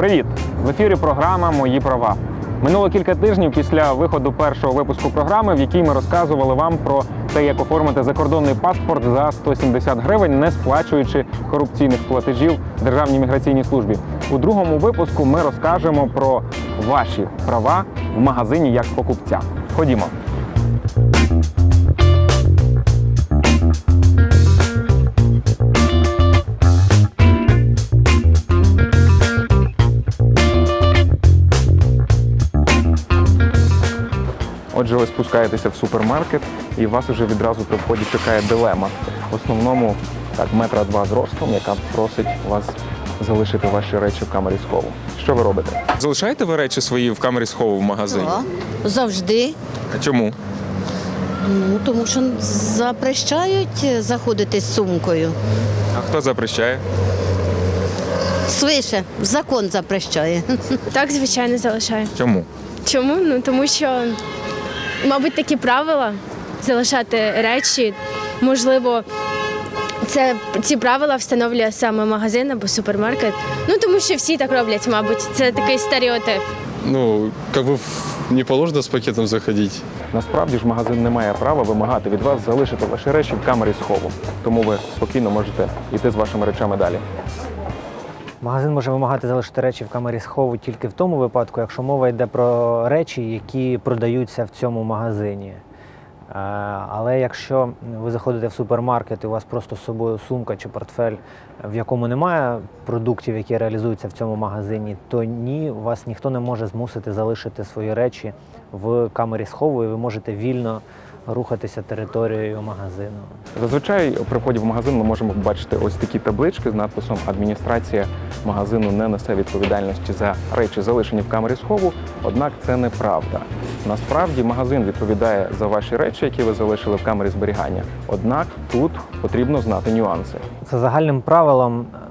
Привіт! В ефірі програма Мої права. Минуло кілька тижнів після виходу першого випуску програми, в якій ми розказували вам про те, як оформити закордонний паспорт за 170 гривень, не сплачуючи корупційних платежів Державній міграційній службі. У другому випуску ми розкажемо про ваші права в магазині як покупця. Ходімо. Отже, ви спускаєтеся в супермаркет, і вас вже відразу при вході чекає дилема. В основному так, метра два зростом, яка просить вас залишити ваші речі в камері схову. Що ви робите? Залишаєте ви речі свої в камері схову в магазині? Так, завжди. А чому? Ну, тому що запрещають заходити з сумкою. А хто запрещає? Свише, закон запрещає. Так, звичайно, залишаю. Чому? Чому? Ну тому що, мабуть, такі правила залишати речі. Можливо, це ці правила встановлює саме магазин або супермаркет. Ну тому що всі так роблять, мабуть. Це такий стереотип. Ну, бы не положено с пакетом заходить. Насправді ж магазин не має права вимагати від вас залишити ваші речі в камері схову. Тому ви спокійно можете йти з вашими речами далі. Магазин може вимагати залишити речі в камері схову тільки в тому випадку, якщо мова йде про речі, які продаються в цьому магазині. Е, Але якщо ви заходите в супермаркет і у вас просто з собою сумка чи портфель, в якому немає продуктів, які реалізуються в цьому магазині, то ні, вас ніхто не може змусити залишити свої речі в камері схову, і ви можете вільно рухатися територією магазину. Зазвичай при вході в магазин ми можемо побачити ось такі таблички з надписом Адміністрація магазину не несе відповідальності за речі, залишені в камері схову. Однак це неправда. Насправді магазин відповідає за ваші речі, які ви залишили в камері зберігання. Однак тут потрібно знати нюанси. За загальним правилом е,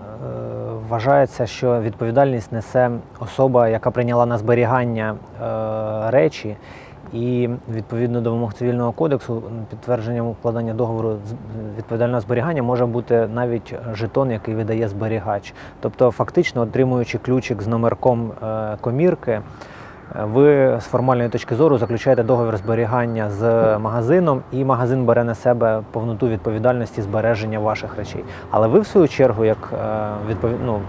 вважається, що відповідальність несе особа, яка прийняла на зберігання е, речі, і відповідно до вимог цивільного кодексу підтвердженням укладання договору відповідального зберігання може бути навіть жетон, який видає зберігач. Тобто, фактично, отримуючи ключик з номерком е, комірки. Ви з формальної точки зору заключаєте договір зберігання з магазином, і магазин бере на себе повноту відповідальності збереження ваших речей. Але ви, в свою чергу, як е, ну,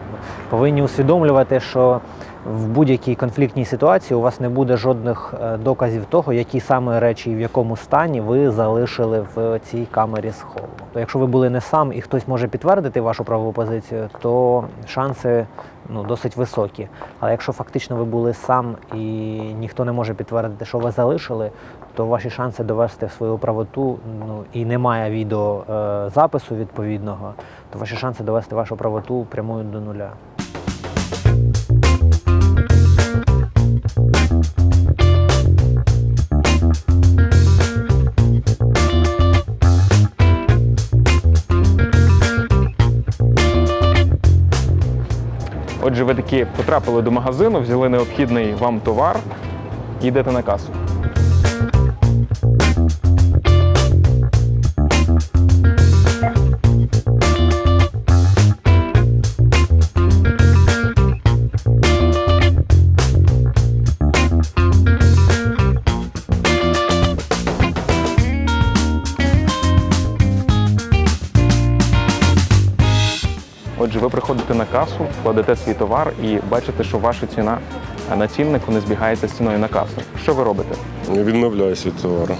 повинні усвідомлювати, що в будь-якій конфліктній ситуації у вас не буде жодних е, доказів того, які саме речі і в якому стані ви залишили в цій камері схову. То якщо ви були не сам і хтось може підтвердити вашу правову позицію, то шанси ну, досить високі. Але якщо фактично ви були сам і ніхто не може підтвердити, що ви залишили, то ваші шанси довести свою правоту ну, і немає відеозапису відповідного, то ваші шанси довести вашу правоту прямують до нуля. Отже, ви таки потрапили до магазину, взяли необхідний вам товар і йдете на касу. Ви приходите на касу, кладете свій товар і бачите, що ваша ціна на ціннику не збігається з ціною на касу. Що ви робите? Я відмовляюсь від товару.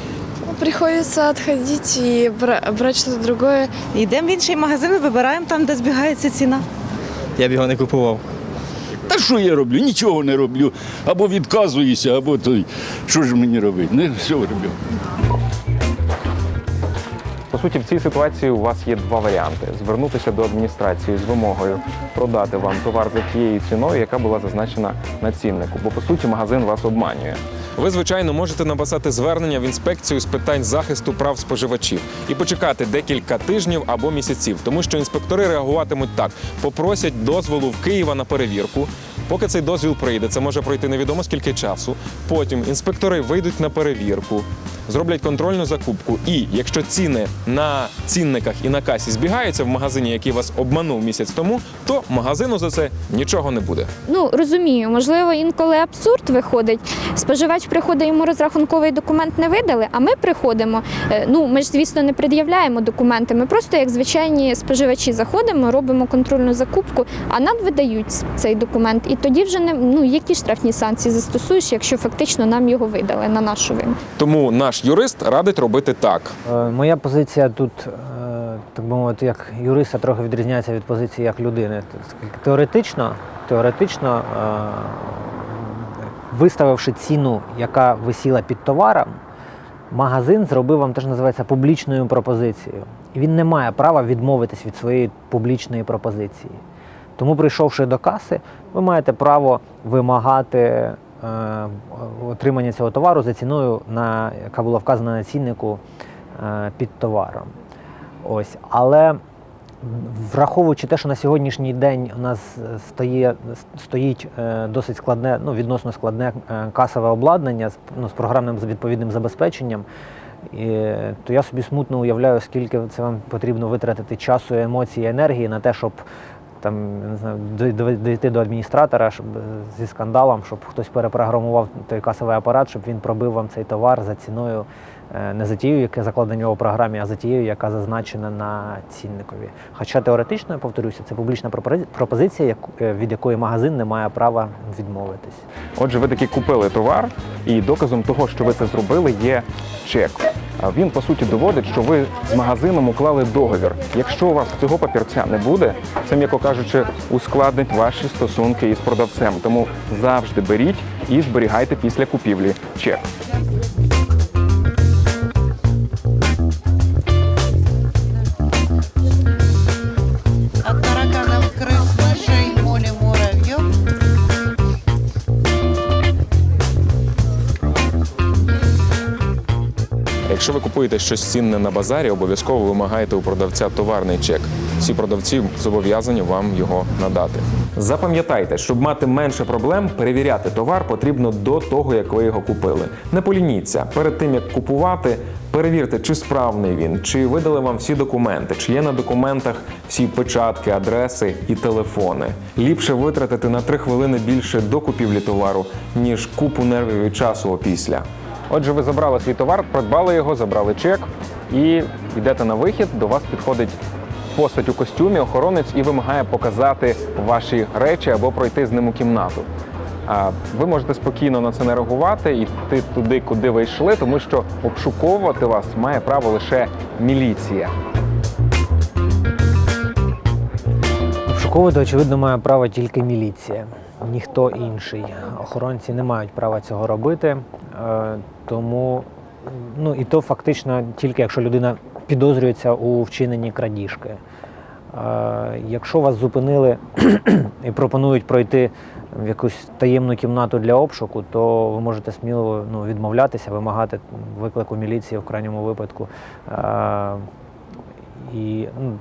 Приходится отходить и бра- брать что-то. Йдемо в інший магазин вибираємо там, де збігається ціна. Я б його не купував. Та що я роблю? Нічого не роблю. Або відказуюся, або той. Що ж мені робити? Не все роблю. Суті, в цій ситуації у вас є два варіанти: звернутися до адміністрації з вимогою продати вам товар за тією ціною, яка була зазначена на ціннику. Бо по суті магазин вас обманює. Ви, звичайно, можете написати звернення в інспекцію з питань захисту прав споживачів і почекати декілька тижнів або місяців, тому що інспектори реагуватимуть так: попросять дозволу в Києва на перевірку. Поки цей дозвіл прийде, це може пройти невідомо скільки часу. Потім інспектори вийдуть на перевірку, зроблять контрольну закупку. І якщо ціни на цінниках і на касі збігаються в магазині, який вас обманув місяць тому, то магазину за це нічого не буде. Ну розумію, можливо, інколи абсурд виходить. Споживач приходить, йому розрахунковий документ не видали, а ми приходимо. е, Ну ми ж звісно не пред'являємо документи. Ми просто як звичайні споживачі заходимо, робимо контрольну закупку, а нам видають цей документ. І тоді вже не ну які штрафні санкції застосуєш, якщо фактично нам його видали на нашу вину. Тому наш юрист радить робити так. Е, Моя позиція тут, е, так би мовити, як юриста трохи відрізняється від позиції як людини. Теоретично, теоретично, е, виставивши ціну, яка висіла під товаром, магазин зробив вам те, що називається публічною пропозицією. І він не має права відмовитись від своєї публічної пропозиції. Тому, прийшовши до каси, ви маєте право вимагати отримання цього товару за ціною, на, яка була вказана на ціннику е, під товаром. Ось. Але враховуючи те, що на сьогоднішній день у нас е, стає, стоїть е, досить складне, ну, відносно складне е, касове обладнання з, ну, з програмним відповідним забезпеченням, і, то я собі смутно уявляю, скільки це вам потрібно витратити часу, емоцій, енергії на те, щоб там, не знаю, дійти до адміністратора щоб, е, зі скандалом, щоб хтось перепрограмував той касовий апарат, щоб він пробив вам цей товар за ціною не за тією, яка закладена у програмі, а за тією, яка зазначена на цінникові. Хоча теоретично, я повторюся, це публічна пропози- пропозиція, е, від якої магазин не має права відмовитись. Отже, ви таки купили товар, і доказом того, що ви це зробили, є чек. Він по суті доводить, що ви з магазином уклали договір. Якщо у вас цього папірця не буде, це м'яко кажучи, ускладнить ваші стосунки із продавцем. Тому завжди беріть і зберігайте після купівлі чек. Якщо ви купуєте щось цінне на базарі, обов'язково вимагайте у продавця товарний чек. Всі продавці зобов'язані вам його надати. Запам'ятайте, щоб мати менше проблем, перевіряти товар потрібно до того, як ви його купили. Не полініться перед тим як купувати. Перевірте, чи справний він, чи видали вам всі документи, чи є на документах всі печатки, адреси і телефони. Ліпше витратити на 3 хвилини більше до купівлі товару, ніж купу нервів і часу опісля. Отже, ви забрали свій товар, придбали його, забрали чек і йдете на вихід. До вас підходить постать у костюмі, охоронець і вимагає показати ваші речі або пройти з ним у кімнату. Ви можете спокійно на це не реагувати, йти туди, куди ви йшли, тому що обшуковувати вас має право лише міліція. Обшуковувати, очевидно, має право тільки міліція, ніхто інший. Охоронці не мають права цього робити. Е, Тому, ну і то фактично тільки якщо людина підозрюється у вчиненні крадіжки. Е, Якщо вас зупинили і пропонують пройти в якусь таємну кімнату для обшуку, то ви можете сміливо ну, відмовлятися, вимагати виклику міліції в крайньому випадку. Е, І ну,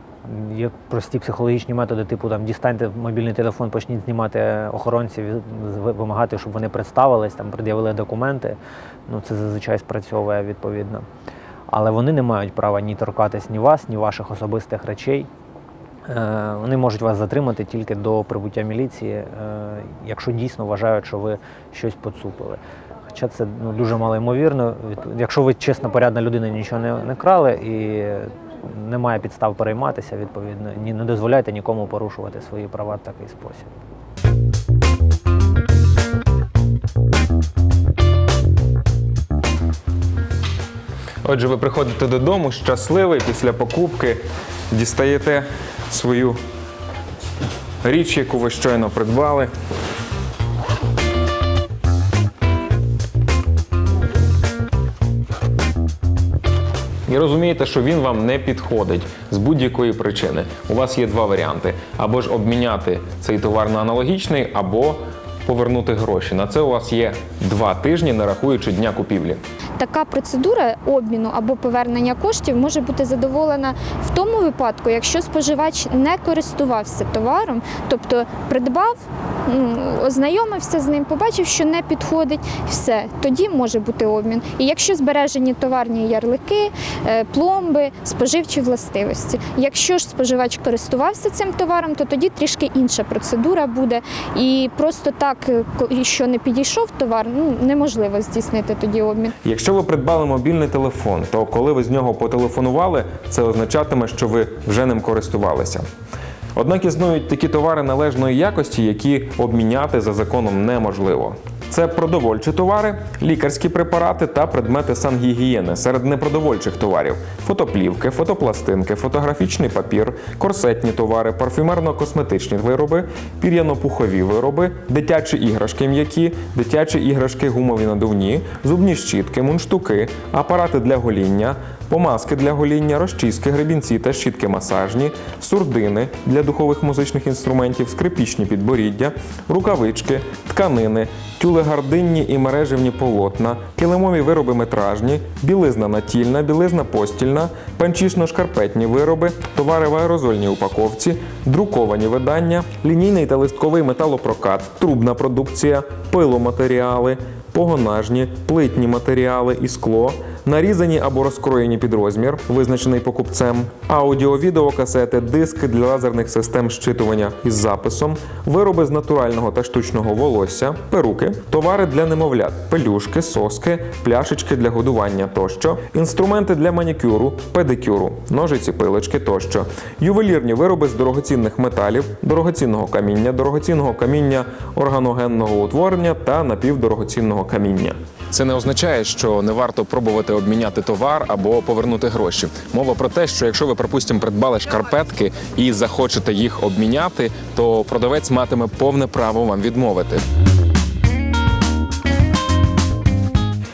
є прості психологічні методи, типу там дістаньте мобільний телефон, почніть знімати охоронців, вимагати, щоб вони представились, там пред'явили документи. Ну це зазвичай спрацьовує відповідно. Але вони не мають права ні торкатись ні вас, ні ваших особистих речей. Е, Вони можуть вас затримати тільки до прибуття міліції, е, якщо дійсно вважають, що ви щось поцупили. Хоча це ну, дуже малоймовірно. Якщо ви чесна, порядна людина, нічого не, не крали і немає підстав перейматися, відповідно, ні, не дозволяйте нікому порушувати свої права в такий спосіб. Отже, ви приходите додому щасливий після покупки, дістаєте свою річ, яку ви щойно придбали. І розумієте, що він вам не підходить з будь-якої причини. У вас є два варіанти: або ж обміняти цей товар на аналогічний, або повернути гроші. На це у вас є два тижні, не рахуючи дня купівлі. така процедура обміну або повернення коштів може бути задоволена в тому випадку, якщо споживач не користувався товаром, тобто придбав, ну, ознайомився з ним, побачив, що не підходить, все, тоді може бути обмін. І якщо збережені товарні ярлики, е, пломби, споживчі властивості. Якщо ж споживач користувався цим товаром, то тоді трішки інша процедура буде. І просто так, е, ко- що не підійшов товар, ну неможливо здійснити тоді обмін. Якщо ви придбали мобільний телефон, то коли ви з нього потелефонували, це означатиме, що ви вже ним користувалися. Однак існують такі товари належної якості, які обміняти за законом неможливо. Це продовольчі товари, лікарські препарати та предмети сангігієни серед непродовольчих товарів: фотоплівки, фотопластинки, фотографічний папір, корсетні товари, парфюмерно-косметичні вироби, пір'яно-пухові вироби, дитячі іграшки м'які, дитячі іграшки гумові надувні, зубні щітки, мундштуки, апарати для гоління, помазки для гоління, розчіски, гребінці та щітки масажні, сурдини для духових музичних інструментів, скрипічні підборіддя, рукавички, тканини, тюлегардинні і мереживні полотна, килимові вироби метражні, білизна натільна, білизна постільна, панчішно-шкарпетні вироби, товари в аерозольній упаковці, друковані видання, лінійний та листковий металопрокат, трубна продукція, пиломатеріали, погонажні, плитні матеріали і скло, нарізані або розкроєні під розмір, визначений покупцем, аудіо, відеокасети, диски для лазерних систем щитування із записом, вироби з натурального та штучного волосся, перуки, товари для немовлят, пелюшки, соски, пляшечки для годування тощо, інструменти для манікюру, педикюру, ножиці, пилочки тощо, ювелірні вироби з дорогоцінних металів, дорогоцінного каміння, дорогоцінного каміння органогенного утворення та напівдорогоцінного каміння. Це не означає, що не варто пробувати обміняти товар або повернути гроші. Мова про те, що якщо ви, припустимо, придбали шкарпетки і захочете їх обміняти, то продавець матиме повне право вам відмовити.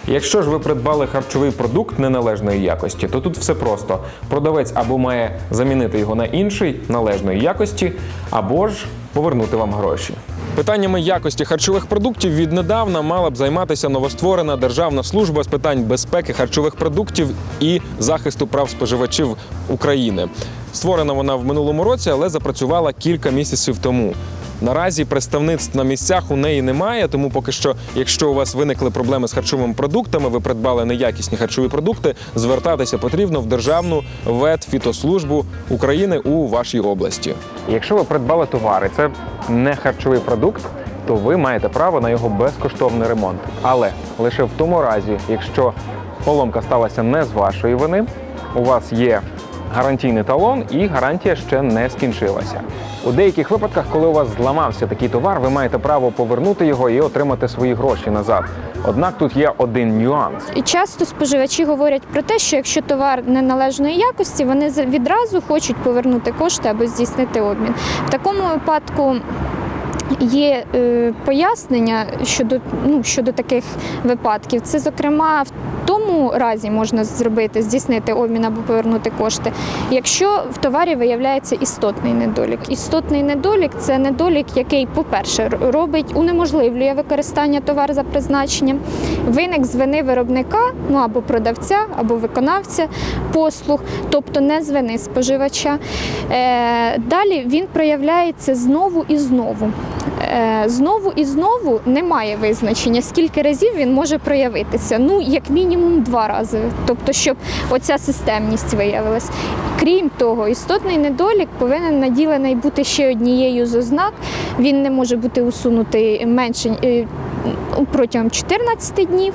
Якщо ж ви придбали харчовий продукт неналежної якості, то тут все просто. Продавець або має замінити його на інший належної якості, або ж повернути вам гроші. Питаннями якості харчових продуктів віднедавна мала б займатися новостворена Державна служба з питань безпеки харчових продуктів і захисту прав споживачів України. Створена вона в минулому році, але запрацювала кілька місяців тому. Наразі представництв на місцях у неї немає, тому поки що, якщо у вас виникли проблеми з харчовими продуктами, ви придбали неякісні харчові продукти, звертатися потрібно в Державну ветфітослужбу України у вашій області. Якщо ви придбали товар, і це не харчовий продукт, то ви маєте право на його безкоштовний ремонт. Але лише в тому разі, якщо поломка сталася не з вашої вини, у вас є гарантійний талон і гарантія ще не скінчилася. У деяких випадках, коли у вас зламався такий товар, ви маєте право повернути його і отримати свої гроші назад. Однак тут є один нюанс. І часто споживачі говорять про те, що якщо товар неналежної якості, вони відразу хочуть повернути кошти або здійснити обмін. В такому випадку. Є е, пояснення щодо ну щодо таких випадків. Це зокрема в тому разі можна зробити здійснити обмін або повернути кошти, якщо в товарі виявляється істотний недолік. Істотний недолік це недолік, який, по-перше, робить унеможливлює використання товару за призначенням, виник з вини виробника, ну або продавця, або виконавця послуг, тобто не з вини споживача. Е, далі він проявляється знову і знову. Е, знову і знову немає визначення, скільки разів він може проявитися. Ну, як мінімум два рази. Тобто, щоб оця системність виявилась. Крім того, істотний недолік повинен наділений бути ще однією з ознак. Він не може бути усунутий менше е, протягом 14 днів.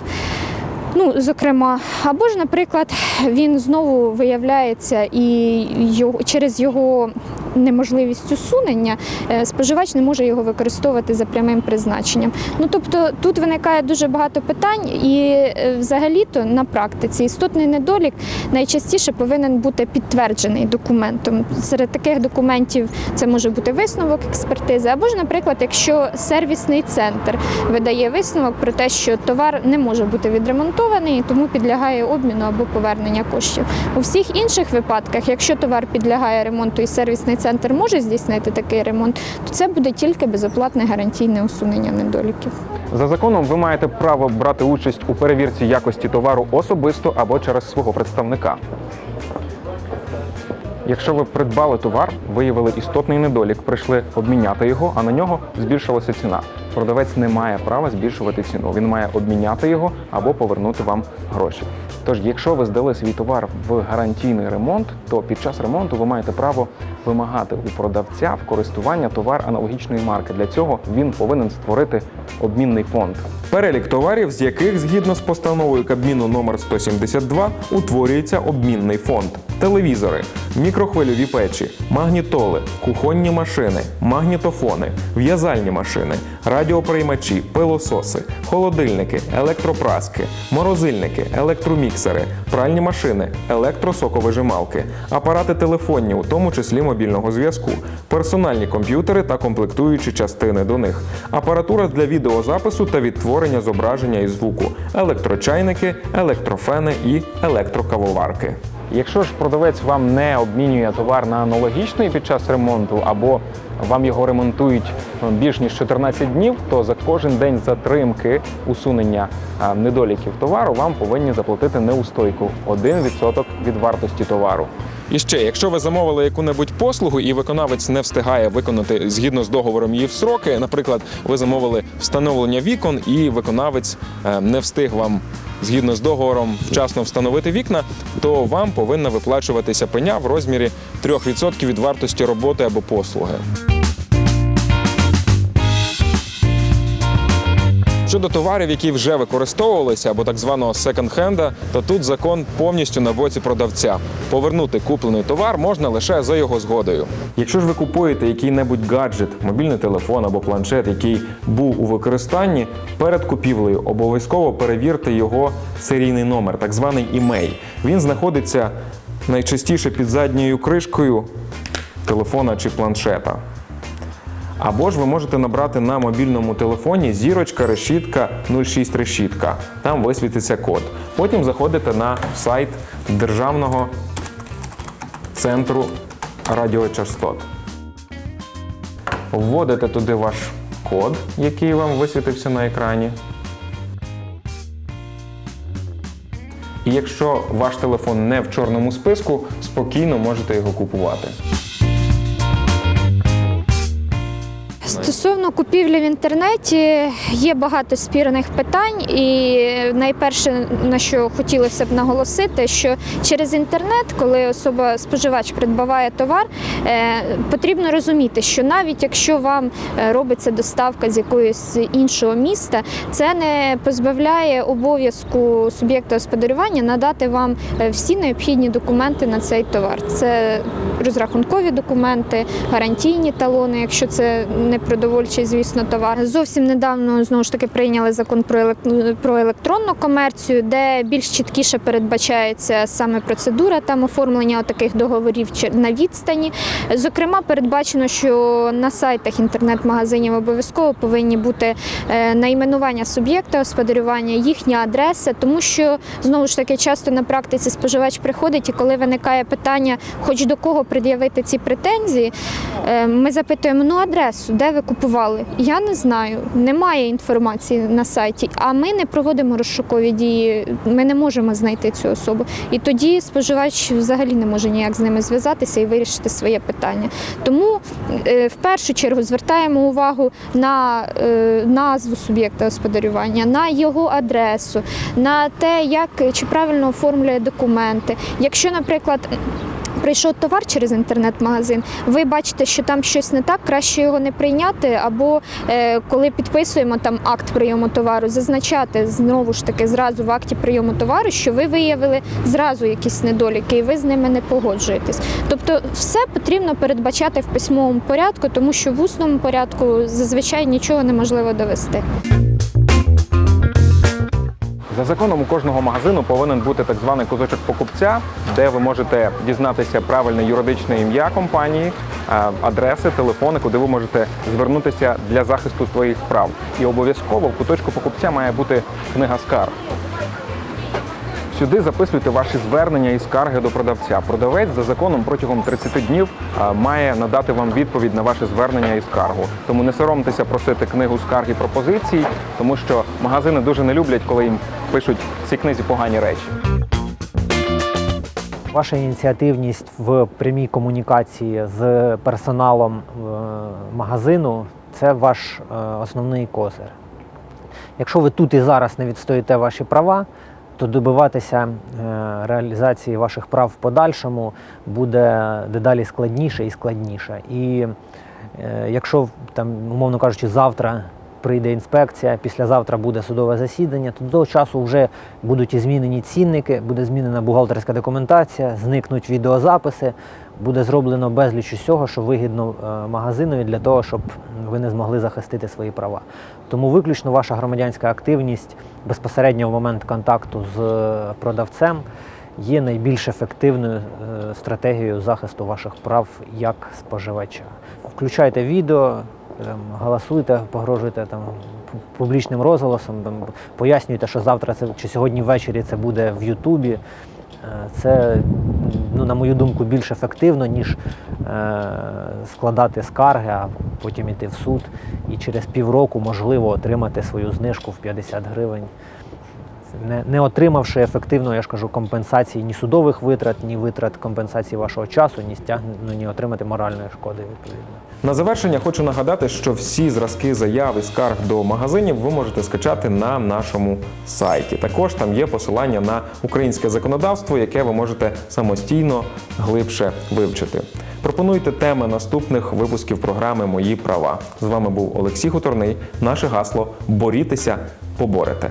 Ну, зокрема, або ж, наприклад, він знову виявляється і його, через його неможливість усунення е, споживач не може його використовувати за прямим призначенням. Ну тобто тут виникає дуже багато питань, і е, взагалі-то на практиці істотний недолік найчастіше повинен бути підтверджений документом. Серед таких документів це може бути висновок експертизи, або ж, наприклад, якщо сервісний центр видає висновок про те, що товар не може бути відремонтований, тому підлягає обміну або повернення коштів. У всіх інших випадках, якщо товар підлягає ремонту і сервісний центр може здійснити такий ремонт, то це буде тільки безоплатне гарантійне усунення недоліків. За законом ви маєте право брати участь у перевірці якості товару особисто або через свого представника. Якщо ви придбали товар, виявили істотний недолік, прийшли обміняти його, а на нього збільшилася ціна. Продавець не має права збільшувати ціну. Він має обміняти його або повернути вам гроші. Тож, якщо ви здали свій товар в гарантійний ремонт, то під час ремонту ви маєте право вимагати у продавця в користування товар аналогічної марки. Для цього він повинен створити обмінний фонд. Перелік товарів, з яких згідно з постановою Кабміну номер 172 утворюється обмінний фонд: телевізори, мікрохвильові печі, магнітоли, кухонні машини, магнітофони, в'язальні машини, радіоприймачі, пилососи, холодильники, електропраски, морозильники, електроміксери, пральні машини, електросоковижималки, апарати телефонні, у тому числі мобільного зв'язку, персональні комп'ютери та комплектуючі частини до них, апаратура для відеозапису та відтворення зображення і звуку, електрочайники, електрофени і електрокавоварки. Якщо ж продавець вам не обмінює товар на аналогічний під час ремонту, або вам його ремонтують е, більш ніж 14 днів, то за кожен день затримки усунення е, недоліків товару вам повинні заплатити неустойку 1% від вартості товару. І ще, якщо ви замовили яку-небудь послугу і виконавець не встигає виконати згідно з договором її в сроки, наприклад, ви замовили встановлення вікон, і виконавець е, не встиг вам згідно з договором вчасно встановити вікна, то вам повинна виплачуватися пеня в розмірі 3% від вартості роботи або послуги. Щодо товарів, які вже використовувалися або так званого секонд-хенда, то тут закон повністю на боці продавця. Повернути куплений товар можна лише за його згодою. Якщо ж ви купуєте який-небудь гаджет, мобільний телефон або планшет, який був у використанні, перед купівлею обов'язково перевірте його серійний номер, так званий імей. Він знаходиться найчастіше під задньою кришкою телефона чи планшета. Або ж ви можете набрати на мобільному телефоні зірочка, решітка 06 решітка. Там висвітиться код. Потім заходите на сайт Державного центру радіочастот. Вводите туди ваш код, який вам висвітився на екрані. І якщо ваш телефон не в чорному списку, спокійно можете його купувати. Стосовно купівлі в інтернеті є багато спірних питань, і найперше на що хотілося б наголосити, що через інтернет, коли особа споживач придбаває товар, е, потрібно розуміти, що навіть якщо вам е, робиться доставка з якоїсь іншого міста, це не позбавляє обов'язку суб'єкта господарювання надати вам е, всі необхідні документи на цей товар. Це розрахункові документи, гарантійні талони, якщо це не продовольчий, звісно, товар. Зовсім недавно знову ж таки прийняли закон про елек- про електронну комерцію, де більш чіткіше передбачається саме процедура там оформлення таких договорів на відстані. Зокрема, передбачено, що на сайтах інтернет-магазинів обов'язково повинні бути е, найменування суб'єкта господарювання, їхня адреса, тому що знову ж таки часто на практиці споживач приходить, і коли виникає питання, хоч до кого пред'явити ці претензії, е, ми запитуємо ну адресу, де ви купували. Я не знаю, немає інформації на сайті, а ми не проводимо розшукові дії. Ми не можемо знайти цю особу. І тоді споживач взагалі не може ніяк з ними зв'язатися і вирішити своє питання. Тому е, в першу чергу звертаємо увагу на е, назву суб'єкта господарювання, на його адресу, на те, як чи правильно оформлює документи. Якщо, наприклад, Прийшов товар через інтернет-магазин, ви бачите, що там щось не так, краще його не прийняти, або е, коли підписуємо там акт прийому товару, зазначати знову ж таки зразу в акті прийому товару, що ви виявили зразу якісь недоліки, і ви з ними не погоджуєтесь. Тобто, все потрібно передбачати в письмовому порядку, тому що в усному порядку зазвичай нічого неможливо довести. За законом у кожного магазину повинен бути так званий козочок покупця, де ви можете дізнатися правильне юридичне ім'я компанії, е, адреси, телефони, куди ви можете звернутися для захисту своїх прав. І обов'язково в куточку покупця має бути книга скарг. Сюди записуйте ваші звернення і скарги до продавця. Продавець за законом протягом 30 днів має надати вам відповідь на ваше звернення і скаргу. Тому не соромтеся просити книгу скарг і пропозицій, тому що магазини дуже не люблять, коли їм пишуть в цій книзі погані речі. Ваша ініціативність в прямій комунікації з персоналом е, магазину це ваш е, основний козир. Якщо ви тут і зараз не відстоїте ваші права, то добиватися е, реалізації ваших прав в подальшому буде дедалі складніше і складніше. І е, якщо там, умовно кажучи, завтра прийде інспекція, післязавтра буде судове засідання, то до того часу вже будуть і змінені цінники, буде змінена бухгалтерська документація, зникнуть відеозаписи, буде зроблено безліч усього, що вигідно е, магазинові для того, щоб ви не змогли захистити свої права. Тому виключно ваша громадянська активність безпосередньо в момент контакту з е, продавцем є найбільш ефективною е, стратегією захисту ваших прав як споживача. Включайте відео, там, галасуйте, погрожуйте там публічним розголосом, там, пояснюйте, що завтра це чи сьогодні ввечері це буде в Ютубі. Це, ну, на мою думку, більш ефективно, ніж е, складати скарги, а потім іти в суд і через півроку можливо отримати свою знижку в 50 гривень. Не, не отримавши ефективно, я ж кажу, компенсації ні судових витрат, ні витрат компенсації вашого часу, ні стягнення, ні отримати моральної шкоди відповідно. На завершення хочу нагадати, що всі зразки заяв і скарг до магазинів ви можете скачати на нашому сайті. Також там є посилання на українське законодавство, яке ви можете самостійно глибше вивчити. Пропонуйте теми наступних випусків програми Мої права. З вами був Олексій Хуторний. Наше гасло борітеся, поборете.